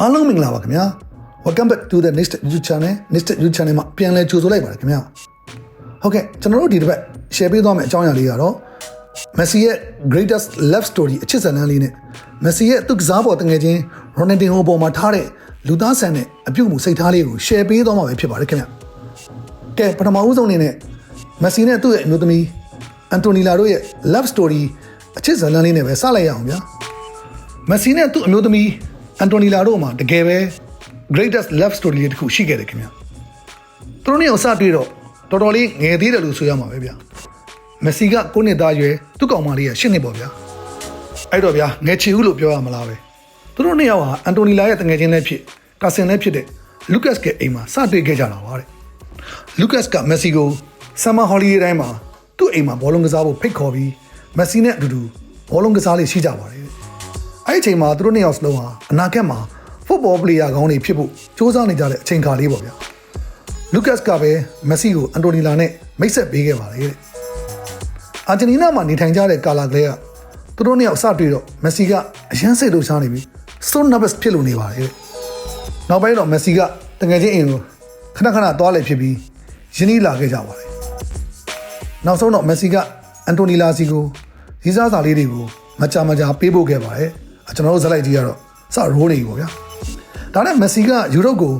အားလုံးမင်္ဂလာပါခင်ဗျာ Welcome back to the next YouTube channel next YouTube channel မှာပြန်လည်ကြိုဆိုလိုက်ပါတယ်ခင်ဗျာဟုတ်ကဲ့ကျွန်တော်တို့ဒီတစ်ပတ် share ပေးသွားမယ့်အကြောင်းအရာလေးကတော့ Messi ရဲ့ greatest love story အချစ်ဇာတ်လမ်းလေးနဲ့ Messi ရဲ့သူကစားပေါ်တငယ်ချင်း Ronaldinho ပေါ်မှာထားတဲ့လူသားဆန်တဲ့အပြုတ်မှုစိတ်ထားလေးကို share ပေးသွားမှာပဲဖြစ်ပါတယ်ခင်ဗျာကဲပထမဦးဆုံးအနေနဲ့ Messi နဲ့သူ့ရဲ့အမျိုးသမီး Antonella တို့ရဲ့ love story အချစ်ဇာတ်လမ်းလေးနဲ့ပဲစလိုက်ရအောင်ဗျာမက်ဆီနဲ့သူ့အမျိုးသမီး အန်တိုနီလာတို့မှာတကယ်ပဲ greatest love story လေးတစ်ခုရှိခဲ့တယ်ခင်ဗျာသူတို့နှစ်ယောက်စတွေ့တော့တော်တော်လေးငယ်သေးတယ်လို့ဆိုရမှာပဲဗျာမက်ဆီက9နှစ်သားရွယ်သူ့ကောင်မလေးက10နှစ်ပေါ့ဗျာအဲ့တော့ဗျာငယ်ချီဦးလို့ပြောရမလားပဲသူတို့နှစ်ယောက်ဟာအန်တိုနီလာရဲ့တငယ်ချင်းလည်းဖြစ်ကာဆင်လည်းဖြစ်တဲ့လူကတ်ကအိမ်မှာစတွေ့ခဲ့ကြတာပါတဲ့လူကတ်ကမက်ဆီကိုဆမ်မာဟော်လီဒေးတိုင်းမှာသူ့အိမ်မှာဘောလုံးကစားဖို့ဖိတ်ခေါ်ပြီးမက်ဆီနဲ့အတူတူဘောလုံးကစားလေးရှိကြပါတယ်တဲ့ အဲ့ဒီအချိန်မှာသူတို့နှစ်ယောက်စလုံးဟာအနာဂတ်မှာဖုတ်ဘောပလေယာကောင်းတွေဖြစ်ဖို့စူးစမ်းနေကြတဲ့အချိန်ခါလေးပေါ့ဗျာလူကတ်ကပဲမက်ဆီကိုအန်တိုနီလာနဲ့မိတ်ဆက်ပေးခဲ့ပါတယ်တဲ့အာဂျင်တီးနားမှာနေထိုင်ကြတဲ့ကာလာကလေးကသူတို့နှစ်ယောက်စတွေ့တော့မက်ဆီကအရန်စိတ်လှုပ်ရှားနေပြီး so nervous ဖြစ်လို့နေပါတယ်တဲ့နောက်ပိုင်းတော့မက်ဆီကတကယ်ချင်းအိမ်ကိုခဏခဏသွားလေဖြစ်ပြီးရင်းနှီးလာခဲ့ကြပါတယ်နောက်ဆုံးတော့မက်ဆီကအန်တိုနီလာစီကိုရီးစားစာလေးတွေကိုမကြမကြပေးဖို့ခဲ့ပါတယ်အ ကျွန်တော်တို့ဇက်လိုက်ကြီးကတော့စရိုးနေပြီပေါ့ဗျာဒါနဲ့မက်ဆီကယူရိုကို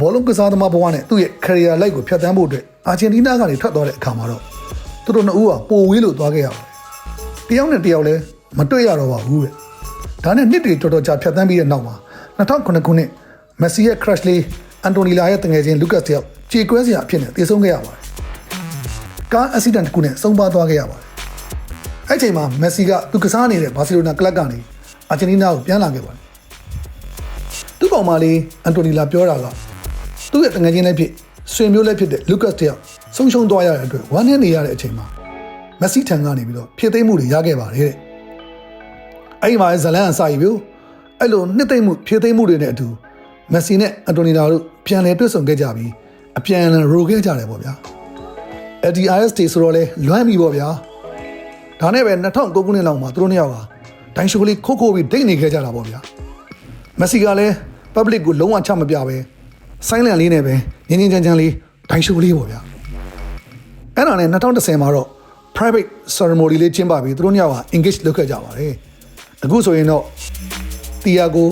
ဘောလုံးကစားသမားဘဝနဲ့သူ့ရဲ့ career life ကိုဖျက်ဆီးဖို့အတွက်အာဂျင်တီးနားကနေထွက်သွားတဲ့အခါမှာတော့သူတို့နှစ်ဦးကပိုဝေးလို့သွားခဲ့ရပါတယ်တယောက်နဲ့တယောက်လည်းမတွေ့ရတော့ပါဘူးတဲ့ဒါနဲ့နှစ်တွေတော်တော်ကြာဖျက်ဆီးပြီးတဲ့နောက်မှာ2009ခုနှစ်မက်ဆီရဲ့ crush လေးအန်တိုနီလာရဲ့တငယ်ချင်းလူကတ်တယောက်ခြေကွဲစရာအဖြစ်နဲ့တည်ဆုံးခဲ့ရပါတယ်ကားအက်ဆီဒန့်တစ်ခုနဲ့ဆုံးပါသွားခဲ့ရပါတယ်အဲ့ချိန်မှာမက်ဆီကသူကစားနေတဲ့ဘာစီလိုနာကလပ်ကနေ အာဂျင်တီးနားကိုပြန်လာခဲ့ပါတယ်။သူ့ကောင်မလေးအန်တိုနီလာပြောတာကသူ့ရဲ့တငယ်ချင်းလည်းဖြစ်ဆွေမျိုးလည်းဖြစ်တဲ့လူကတ်တယောက်ဆုံးရှုံးသွားရတဲ့အတွက်ဝမ်းနည်းနေရတဲ့အချိန်မှာမက်ဆီထံကနေပြီးတော့ဖြစ်သိမ်းမှုတွေရခဲ့ပါတယ်တဲ့။အဲ့ဒီမှာဇလန်အစာရီပြိုအဲ့လိုနှစ်သိမ့်မှုဖြစ်သိမ်းမှုတွေနဲ့အတူမက်ဆီနဲ့အန်တိုနီလာတို့ပြန်လည်တွေ့ဆုံခဲ့ကြပြီးအပြန်အလှန်ရိုခဲ့ကြတယ်ပေါ့ဗျာ။ LDIS တေဆိုတော့လဲလွမ်းပြီပေါ့ဗျာ။ဒါနဲ့ပဲ2009ခုနှစ်လောက်မှာသူတို့နှစ်ယောက်ဟာ ဒိုင်းရှိုကလေးခိုးခိုးပြီးဒိတ်နေခဲ့ကြတာပေါ့ဗျာမက်ဆီကလည်း public ကိုလုံးဝချမပြပဲ silent လေးနဲ့ပဲငင်းငင်းချမ်းချမ်းလေးဒိုင်းရှိုကလေးပေါ့ဗျာအဲ့ဒါနဲ့2010မှာတော့ private ceremony လေးကျင်းပပြီးသူတို့နှစ်ယောက်ဟာ engage လုပ်ခဲ့ကြပါတယ်အခုဆိုရင်တော့တီယာကို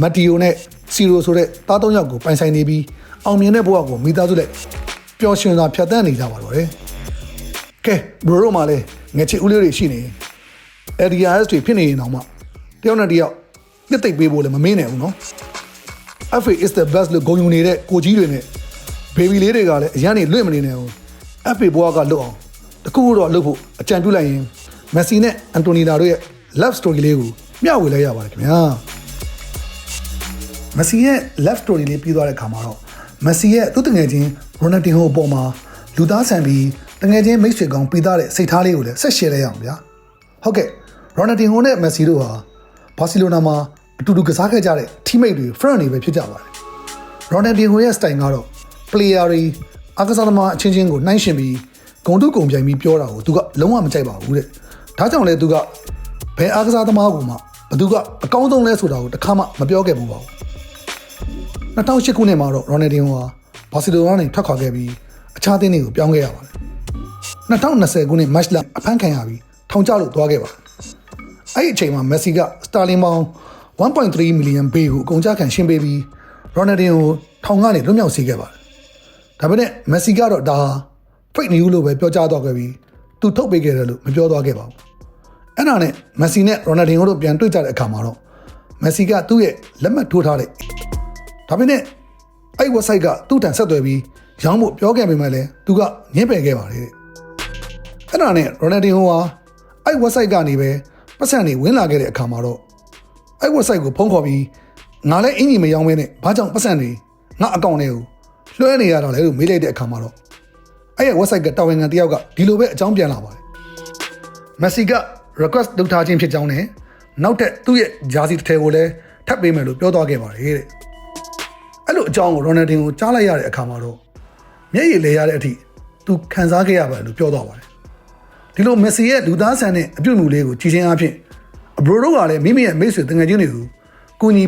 မတ်တီယိုနဲ့စီရိုဆိုတဲ့တားသုံးယောက်ကိုပိုင်ဆိုင်နေပြီးအောင်မြင်တဲ့ဘဝကိုမိသားစုလက်ပျော်ရွှင်စွာဖြတ်သန်းနေကြပါတော့တယ်ကဲဘရိုတို့မှလည်းငချစ်ဦးလေးတွေရှိနေရင် LDRS တွေဖြစ်နေရင်တော့မှတယောက်နဲ့တယောက်နှစ်သိပ်ပေးဖို့လည်းမမင်းနဲ့ဘူးနော် FA is the best လို့ဂုဏ်ယူနေတဲ့ကိုကြီးတွေနဲ့ဘေဘီလေးတွေကလည်းအရန်နေလွင့်မနေနဲ့ဘူး FA ဘွားကလွတ်အောင်တခုခုတော့လွတ်ဖို့အကြံပြုလိုက်ရင်မက်ဆီနဲ့အန်တိုနီနာတို့ရဲ့ love story လေးကိုမျှဝေလိုက်ရပါတယ်ခင်ဗျာမက်ဆီရဲ့ left story လေးပြီးသွားတဲ့ခါမှာတော့မက်ဆီရဲ့သူ့တငယ်ချင်းရိုနယ်ဒင်ဟိုအပေါ်မှာလူသားဆန်ပြီးတငယ်ချင်းမိတ်ဆွေကောင်ပြီးသားတဲ့စိတ်ထားလေးကိုလည်းဆက်ရှယ်လိုက်ရအောင်ဗျာဟုတ်ကဲ့ ရိုနယ်ဒင်ဟိုနဲ့မက်ဆီတို့ဟာဘာစီလိုနာမှာအတူတူကစားခဲ့ကြတဲ့ teammate တွေ friend တွေပဲဖြစ်ကြပါတယ်ရိုနယ်ဒင်ဟိုရဲ့ style ကတော့ player တွေအားကစားသမားအချင်းချင်းကိုနှိုင်းယှဉ်ပြီးဂုံတုဂုံပြိုင်ပြီးပြောတာကိုသူကလုံးဝမကြိုက်ပါဘူးတဲ့ဒါကြောင့်လဲသူကဘယ်အားကစားသမားကိုမှဘသူကအကောင်းဆုံးလဲဆိုတာကိုတစ်ခါမှမပြောခဲ့ဘူးပါဘူး2008ခုနှစ်မှာတော့ရိုနယ်ဒင်ဟိုဟာဘာစီလိုနာနဲ့ထွက်ခွာခဲ့ပြီးအခြားအသင်းတွေကိုပြောင်းခဲ့ရပါတယ်2020ခုနှစ်မတ်လအဖမ်းခံရပြီးထောင်ကျလို့သွားခဲ့ပါတယ် အဲ့ဒီအချိန်မှာမက်ဆီကစတာလင်ပေါင်1.3မီလီယံဘေးကိုအကုန်ကြခံရှင်းပေးပြီးရိုနယ်ဒင်ကိုထောင်ကနေလွတ်မြောက်စေခဲ့ပါတယ်ဒါပေမဲ့မက်ဆီကတော့ဒါဟာ fake news လို့ပဲပြောကြားသွားခဲ့ပြီးသူထုတ်ပေးခဲ့တယ်လို့မပြောသွားခဲ့ပါဘူးအဲ့ဒါနဲ့မက်ဆီနဲ့ရိုနယ်ဒင်တို့ပြန်တွေ့ကြတဲ့အခါမှာတော့မက်ဆီကသူ့ရဲ့လက်မှတ်ထိုးထားတဲ့ဒါပေမဲ့အဲ့ website ကသူ့တန်ဆက်သွယ်ပြီးရောင်းဖို့ပြောခဲ့ပေမဲ့လည်းသူကညှင်းပယ်ခဲ့ပါတယ်တဲ့အဲ့ဒါနဲ့ Ronaldinho ဟာအဲ့ website ကနေပဲ ပတ်စံတွေဝင်လာခဲ့တဲ့အခါမှာတော့အဲ့ website ကိုဖုံးခေါ်ပြီးငါလည်းအင်ကြီးမရောင်းမဲနဲ့ဘာကြောင့်ပတ်စံတွေငါအကောင့်ထဲကိုလွှဲနေရတာလဲလို့မေးလိုက်တဲ့အခါမှာတော့အဲ့ရဲ့ website ကတာဝန်ခံတယောက်ကဒီလိုပဲအကြောင်းပြန်လာပါတယ်မက်ဆီက request လုပ်ထားခြင်းဖြစ်ကြောင်းနဲ့နောက်ထပ်သူ့ရဲ့ဂျာစီတစ်ထည်ကိုလည်းထပ်ပေးမယ်လို့ပြောသွားခဲ့ပါတယ်တဲ့အဲ့လိုအကြောင်းကိုရိုနယ်ဒင်ကိုကြားလိုက်ရတဲ့အခါမှာတော့မျက်ရည်လဲရတဲ့အထိသူခံစားခဲ့ရပါတယ်လို့ပြောတော့ပါတယ် ဒီလိုမက်ဆီရဲ့လူသားဆန်တဲ့အပြုတ်မှုလေးကိုကြည်ချင်းအဖြစ်အဘရိုတို့ကလည်းမိမိရဲ့မိတ်ဆွေတငယ်ချင်းတွေကိုကူညီ